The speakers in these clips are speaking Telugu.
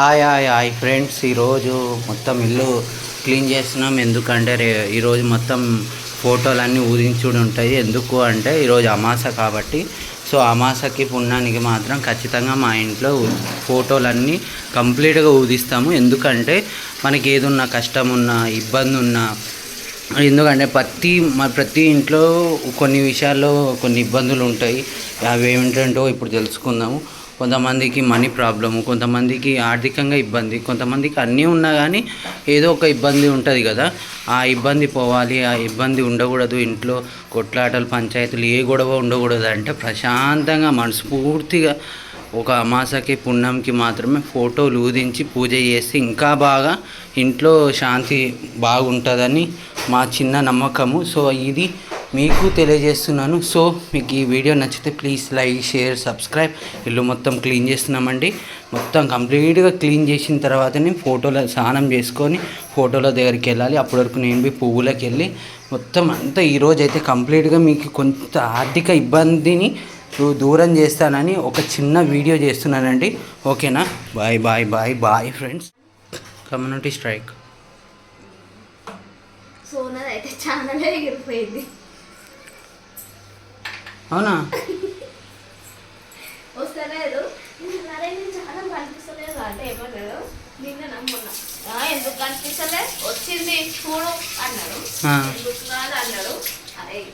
Hi hi hi friends. ఈరోజు మొత్తం ఇల్లు క్లీన్ చేస్తున్నాం. ఎందుకంటే రే ఈరోజు మొత్తం ఫోటోలన్నీ ఊదించుడు ఉంటాయి. ఎందుకు అంటే ఈరోజు అమాస కాబట్టి. సో అమాసకి పుణ్యానికి మాత్రం ఖచ్చితంగా మా ఇంట్లో ఫోటోలన్నీ కంప్లీట్గా ఊదిస్తాము. ఎందుకంటే మనకి ఏదున్నా కష్టం ఉన్నా ఇబ్బంది ఉన్నా ఎందుకంటే ప్రతి మా ప్రతి ఇంట్లో కొన్ని విషయాల్లో కొన్ని ఇబ్బందులు ఉంటాయి. అవి ఏమిటంటో ఇప్పుడు తెలుసుకుందాము. కొంతమందికి మనీ ప్రాబ్లము కొంతమందికి ఆర్థికంగా ఇబ్బంది కొంతమందికి అన్నీ ఉన్నా కానీ ఏదో ఒక ఇబ్బంది ఉంటుంది కదా. ఆ ఇబ్బంది పోవాలి ఆ ఇబ్బంది ఉండకూడదు. ఇంట్లో కొట్లాటలు పంచాయతీలు ఏ గొడవ ఉండకూడదు అంటే ప్రశాంతంగా మనస్ఫూర్తిగా ఒక అమాసకి పుణ్యంకి మాత్రమే ఫోటోలు ఊదించి పూజ చేసి ఇంకా బాగా ఇంట్లో శాంతి బాగుంటుందని మా చిన్న నమ్మకము. సో ఇది మీకు తెలియజేస్తున్నాను. సో మీకు ఈ వీడియో నచ్చితే ప్లీజ్ లైక్ షేర్ సబ్స్క్రైబ్. ఇల్లు మొత్తం క్లీన్ చేస్తున్నామండి. మొత్తం కంప్లీట్గా క్లీన్ చేసిన తర్వాతనే ఫోటోలో స్నానం చేసుకొని ఫోటోల దగ్గరికి వెళ్ళాలి. అప్పటి వరకు నేను బి పువ్వులకి వెళ్ళి మొత్తం అంతా ఈరోజు అయితే కంప్లీట్గా మీకు కొంత ఆర్థిక ఇబ్బందిని దూరం చేస్తానని ఒక చిన్న వీడియో చేస్తున్నానండి. ఓకేనా? Bye bye bye bye friends. Community strike. సోనది అయితే ఎగిరిపోయింది. అవునా? వస్తలేదు. అరే నేను చాలా కనిపిస్తలేదు అంటే ఏమన్నాడు నిన్న నమ్మన్నా. "ఆ, ఎందుకు కనిపిస్తలే? వచ్చింది చూడు అన్నాడు. ఎందుకు అన్నాడు. అరే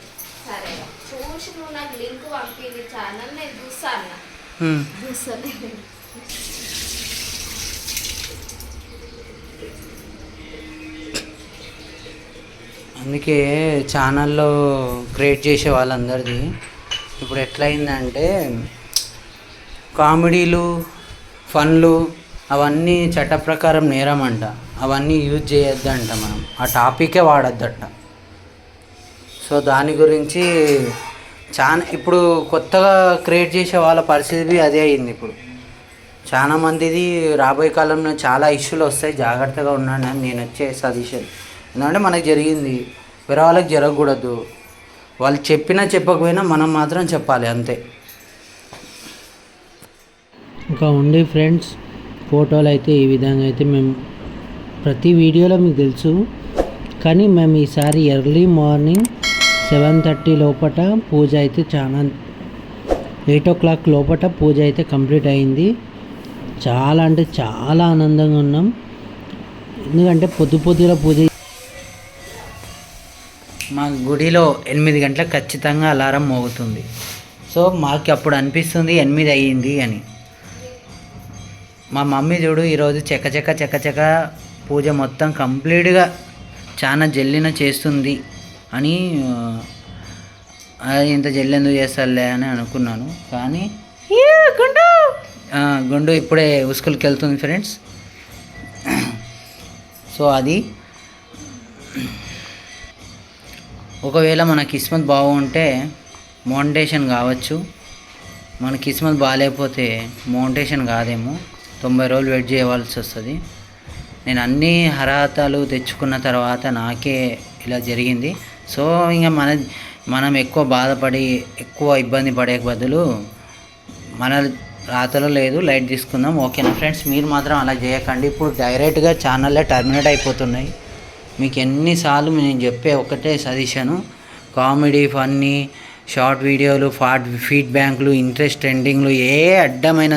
సరే. చూసి నువ్వు నాకు లింక్ పంపింది ఛానల్ నేను చూస్తా అన్న. హ్మ్. చూస్తలే. అందుకే ఛానల్లో క్రియేట్ చేసే వాళ్ళందరిది ఇప్పుడు ఎట్లయిందంటే కామెడీలు ఫన్లు అవన్నీ చట్ట ప్రకారం నేరం అంట అవన్నీ యూజ్ చేయొద్దంట మనం. ఆ టాపికే వాడొద్దట. సో దాని గురించి చాలా ఇప్పుడు కొత్తగా క్రియేట్ చేసే వాళ్ళ పరిస్థితి అదే అయింది ఇప్పుడు. చాలా మందిది రాబోయే కాలంలో చాలా ఇష్యూలు వస్తాయి. జాగ్రత్తగా ఉండండి అని నేను వచ్చే సజెషన్. ఎందుకంటే మనకు జరిగింది. వేరే వాళ్ళకి జరగకూడదు. వాళ్ళు చెప్పినా చెప్పకపోయినా మనం మాత్రం చెప్పాలి అంతే. ఇంకా ఉండి ఫ్రెండ్స్ ఫోటోలు అయితే ఈ విధంగా అయితే మేము ప్రతి వీడియోలో మీకు తెలుసు. కానీ మేము ఈసారి ఎర్లీ మార్నింగ్ సెవెన్ థర్టీ లోపట పూజ అయితే చాలా ఎయిట్ ఓ క్లాక్ లోపట పూజ అయితే కంప్లీట్ అయింది. చాలా అంటే చాలా ఆనందంగా ఉన్నాం. ఎందుకంటే పొద్దు పొద్దుల పూజ గుడిలో ఎనిమిది గంటలకు ఖచ్చితంగా అలారం మోగుతుంది. సో మాకు అప్పుడు అనిపిస్తుంది ఎనిమిది అయ్యింది అని. మా మమ్మీ చూడు ఈరోజు చెక్క చెక్క చెక్క చెక్క పూజ మొత్తం కంప్లీట్గా చాలా జల్లిన చేస్తుంది అని ఇంత జల్లి ఎందుకు చేస్తారులే అని అనుకున్నాను. కానీ గుండు! గుండు ఇప్పుడే ఉస్కూల్కి వెళ్తుంది ఫ్రెండ్స్. సో అది ఒకవేళ మన కిస్మత్ బాగుంటే మౌంటేషన్ కావచ్చు. మన కిస్మత్ బాగాలేకపోతే మౌంటేషన్ కాదేమో. తొంభై రోజులు వెయిట్ చేయవలసి వస్తుంది. నేను అన్ని అర్హతలు తెచ్చుకున్న తర్వాత నాకే ఇలా జరిగింది. సో ఇంకా మన మనం ఎక్కువ బాధపడి ఎక్కువ ఇబ్బంది పడే బదులు మన రాతలో లేదు లైట్ తీసుకుందాం. ఓకేనా ఫ్రెండ్స్? మీరు మాత్రం అలా చేయకండి. ఇప్పుడు డైరెక్ట్గా ఛానల్లే టర్మినేట్ అయిపోతున్నాయి. మీకు ఎన్నిసార్లు నేను చెప్పే ఒకటే సజెషను. కామెడీ ఫన్నీ షార్ట్ వీడియోలు ఫాట్ ఫీడ్బ్యాక్లు ఇంట్రెస్ట్ ట్రెండింగ్లు ఏ అడ్డమైన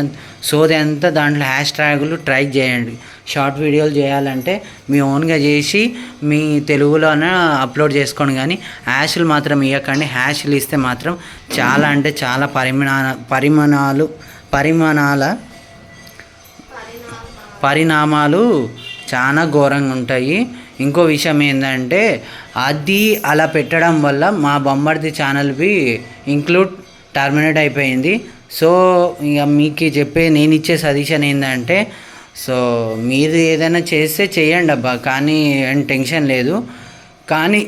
సోది అంతా దాంట్లో హ్యాష్ ట్యాగులు ట్రై చేయండి. షార్ట్ వీడియోలు చేయాలంటే మీ ఓన్గా చేసి మీ తెలుగులోనే అప్లోడ్ చేసుకోండి కానీ హ్యాష్లు మాత్రం ఇవ్వకండి హ్యాష్లు ఇస్తే మాత్రం చాలా అంటే చాలా పరిమాణ పరిమాణాలు పరిమాణాల పరిణామాలు చాలా ఘోరంగా ఉంటాయి. ఇంకో విషయం ఏంటంటే అది అలా పెట్టడం వల్ల మా బొమ్మడిది ఛానల్వి ఇంక్లూడ్ టర్మినేట్ అయిపోయింది. సో ఇక మీకు చెప్పే నేను ఇచ్చే సజెషన్ ఏంటంటే సో మీరు ఏదైనా చేస్తే చేయండి అబ్బా కానీ ఏం టెన్షన్ లేదు. కానీ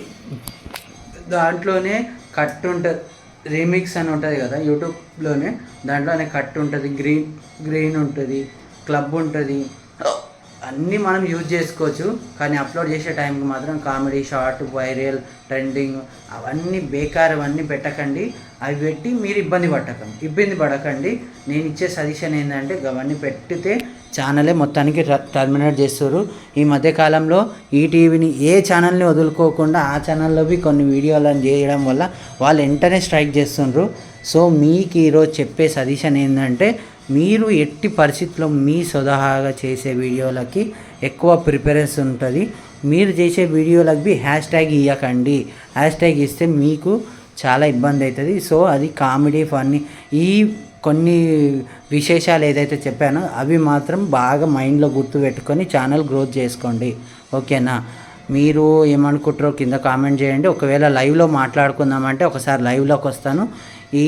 దాంట్లోనే కట్ ఉంటుంది. రీమిక్స్ అని ఉంటుంది కదా యూట్యూబ్లోనే దాంట్లోనే కట్ ఉంటుంది. గ్రీన్ గ్రీన్ ఉంటుంది క్లబ్ ఉంటుంది. అన్నీ మనం యూజ్ చేసుకోవచ్చు కానీ అప్లోడ్ చేసే టైంకి మాత్రం కామెడీ షార్ట్ వైరల్ ట్రెండింగ్ అవన్నీ బేకార్ అవన్నీ పెట్టకండి. అవి పెట్టి మీరు ఇబ్బంది పడకండి. ఇబ్బంది పడకండి. నేను ఇచ్చే సజెషన్ ఏంటంటే అవన్నీ పెట్టితే ఛానలే మొత్తానికి టర్మినేట్ చేస్తారు. ఈ మధ్యకాలంలో ఈటీవీని ఈ టీవీని ఏ ఛానల్ని వదులుకోకుండా ఆ ఛానల్లోవి కొన్ని వీడియోలను చేయడం వల్ల వాళ్ళు వెంటనే స్ట్రైక్ చేస్తుండ్రు. సో మీకు ఈరోజు చెప్పే సజెషన్ ఏంటంటే మీరు ఎట్టి పరిస్థితుల్లో మీ స్వతహాగా చేసే వీడియోలకి ఎక్కువ ప్రిఫరెన్స్ ఉంటుంది. మీరు చేసే వీడియోలకు బి హ్యాష్ ట్యాగ్ ఇవ్వకండి హ్యాష్ ట్యాగ్ ఇస్తే మీకు చాలా ఇబ్బంది అవుతుంది. సో అది కామెడీ ఫన్నీ ఈ కొన్ని విశేషాలు ఏదైతే చెప్పానో అవి మాత్రం బాగా మైండ్లో గుర్తుపెట్టుకొని ఛానల్ గ్రోత్ చేసుకోండి. ఓకేనా? మీరు ఏమనుకుంటారో కింద కామెంట్ చేయండి. ఒకవేళ లైవ్లో మాట్లాడుకుందామంటే ఒకసారి లైవ్లోకి వస్తాను. ఈ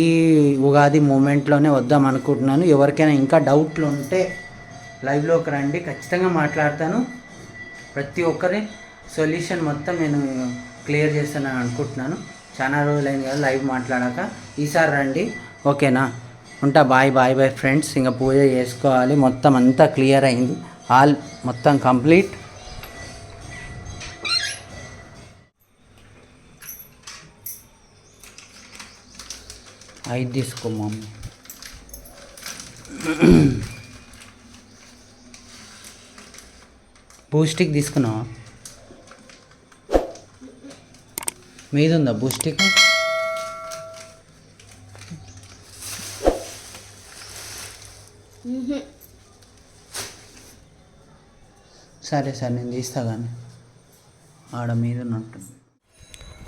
ఉగాది మూమెంట్లోనే వద్దాం అనుకుంటున్నాను. ఎవరికైనా ఇంకా డౌట్లు ఉంటే లైవ్లోకి రండి. ఖచ్చితంగా మాట్లాడతాను. ప్రతి ఒక్కరి సొల్యూషన్ మొత్తం నేను క్లియర్ చేస్తానని అనుకుంటున్నాను. చాలా రోజులైంది కదా లైవ్ మాట్లాడాక. ఈసారి రండి. ఓకేనా? ఉంటా. Bye bye bye friends. ఇంకా పూజ చేసుకోవాలి. మొత్తం అంతా క్లియర్ అయింది. ఆల్ మొత్తం కంప్లీట్ ఐదు తీసుకో మమ్మీ బూస్టిక్ తీసుకున్నావా? మీద ఉందా బూస్టిక్ సరే సరే నేను తీస్తా కానీ ఆడ మీద ఉన్నట్టు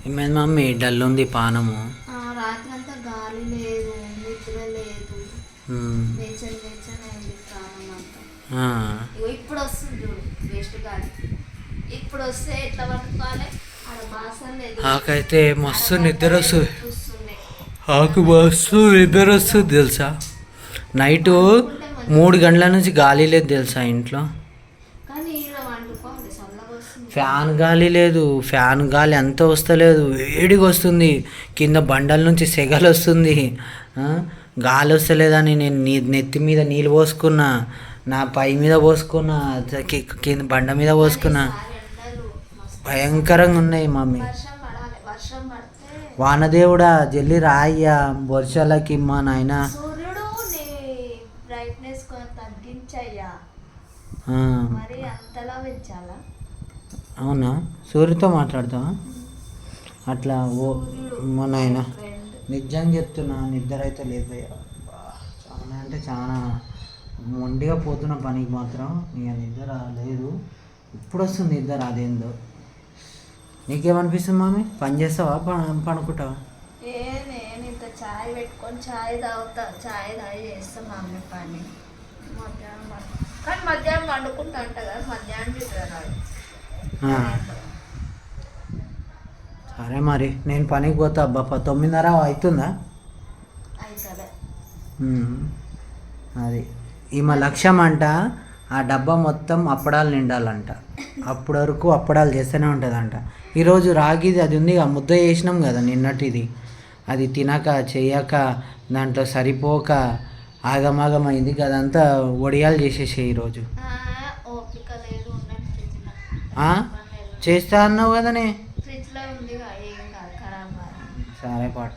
ఏమైంది మమ్మీ? డల్ ఉంది పానము గాలి లేదు నిద్ర లేదు. మ్మ్. లేచని లేచని అయింది ప్రాణం అంతా. ఆ. ఇగో ఇప్పుడు వస్తుంది చూడు వేస్ట్ గాలి. ఇప్పుడు వస్తే ఎట్లా పట్టుకోవాలి? నాకైతే మస్తు నిద్ర వస్తుంది. నాకు మస్తు నిద్ర వస్తుంది తెలుసా? నైటు మూడు గంటల నుంచి గాలి లేదు తెలుసా ఇంట్లో కానీ ఈడ వండుకోండి చల్లగా వస్తుంది ఫ్యాన్ గాలి లేదు ఫ్యాన్ గాలి అంత వస్తలేదు వేడిగా వస్తుంది కింద బండల నుంచి సెగలు వస్తుంది? గాలి వస్తలేదని నేను నీ నెత్తి మీద నీళ్ళు పోసుకున్నా నా పై మీద పోసుకున్నా కింద బండ మీద పోసుకున్నా. భయంకరంగా ఉన్నాయి మమ్మీ. వానదేవుడా జల్లి రాయ్యా వర్షాలకి మా నాయన. తగ్గించయ్యా. మరి అంతలా పెంచాలా? అవునా? సూర్యతో మాట్లాడతావా? అట్లా ఓ మా నాయన ఫ్రెండ్ నిజంగా చెప్తున్నా నిద్ర అయితే లేదు చాలా అంటే చాలా మొండిగా పోతున్న పనికి మాత్రం ఇక నిద్ర లేదు. ఇప్పుడు వస్తుంది నిద్ర అదేందో. నీకేమనిపిస్తుంది మామి? పని చేస్తావా? పనుకుంటావా? ఏ నేను ఇంత చాయ్ పెట్టుకొని చాయ్ తాగుతా చాయ్ తాగి చేస్తాం మా అమ్మ పని. మధ్యాహ్నం కానీ మధ్యాహ్నం వండుకుంటా అంట కదా మధ్యాహ్నం తింటారు సరే మరి నేను పనికి పోతా అబ్బా. ప- తొమ్మిదిన్నర అవుతుందా. అది. ఈమె లక్ష్యం అంట ఆ డబ్బా మొత్తం అప్పడాలు నిండాలంట. అప్పటి వరకు అప్పడాలు చేస్తూనే ఉంటుందంట. ఈరోజు రాగిది అది ఉంది ఆ ముద్ద చేసినాం కదా నిన్నటిది. అది తినక చెయ్యక దాంట్లో సరిపోక ఆగమాగమైంది అదంతా వడియాలు చేసేసే ఈరోజు ఓపిక లేదు ఉన్నట్టు ఫ్రిడ్జ్లో ఆ? చేస్తా అన్నావు కదనే సరే పాట.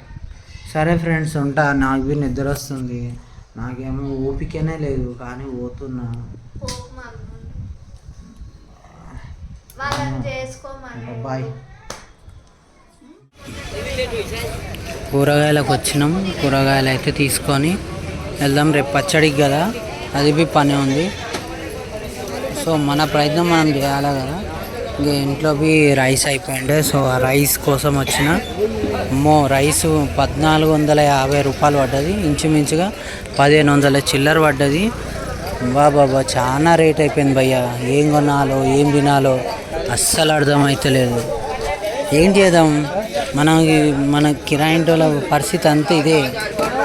సరే ఫ్రెండ్స్ ఉంటా. నాకు బి నిద్ర వస్తుంది. నాకేమో ఓపికనే లేదు కానీ పోతున్నా. బాయ్. కూరగాయలకు వచ్చినాం. కూరగాయలు అయితే తీసుకొని వెళ్దాం. రేపు పచ్చడికి కదా. అది బి పని ఉంది. సో మన ప్రయత్నం మనం చేయాలి కదా? ఇంట్లోకి ఇంట్లో రైస్ అయిపోయింది సో ఆ రైస్ కోసం వచ్చిన అమ్మో రైస్ పద్నాలుగు వందల యాభై రూపాయలు పడ్డది. ఇంచుమించుగా పదిహేను వందల చిల్లర పడ్డది. బా బాబా చాలా రేట్ అయిపోయింది భయ్య. ఏం కొనాలో ఏం తినాలో అస్సలు అర్థమవుతలేదు ఏం చేద్దాం? మన మన కిరాయింటోల పరిస్థితి అంతా ఇదే.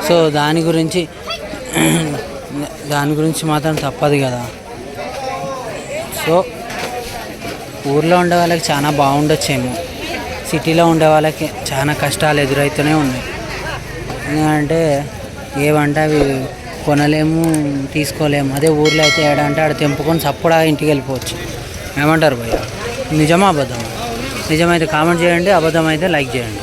సో దాని గురించి దాని గురించి మాత్రం తప్పదు కదా. సో ఊర్లో ఉండే వాళ్ళకి చాలా బాగుండొచ్చేమో. సిటీలో ఉండే వాళ్ళకి చాలా కష్టాలు ఎదురవుతూనే ఉన్నాయి. ఎందుకంటే ఏవంటే అవి కొనలేము తీసుకోలేము. అదే ఊర్లో అయితే ఏడంటే ఆడ తెంపుకొని చప్పుడా ఇంటికి వెళ్ళిపోవచ్చు. ఏమంటారు భయ్య? నిజమా అబద్ధం నిజమైతే కామెంట్ చేయండి అబద్ధం అయితే లైక్ చేయండి.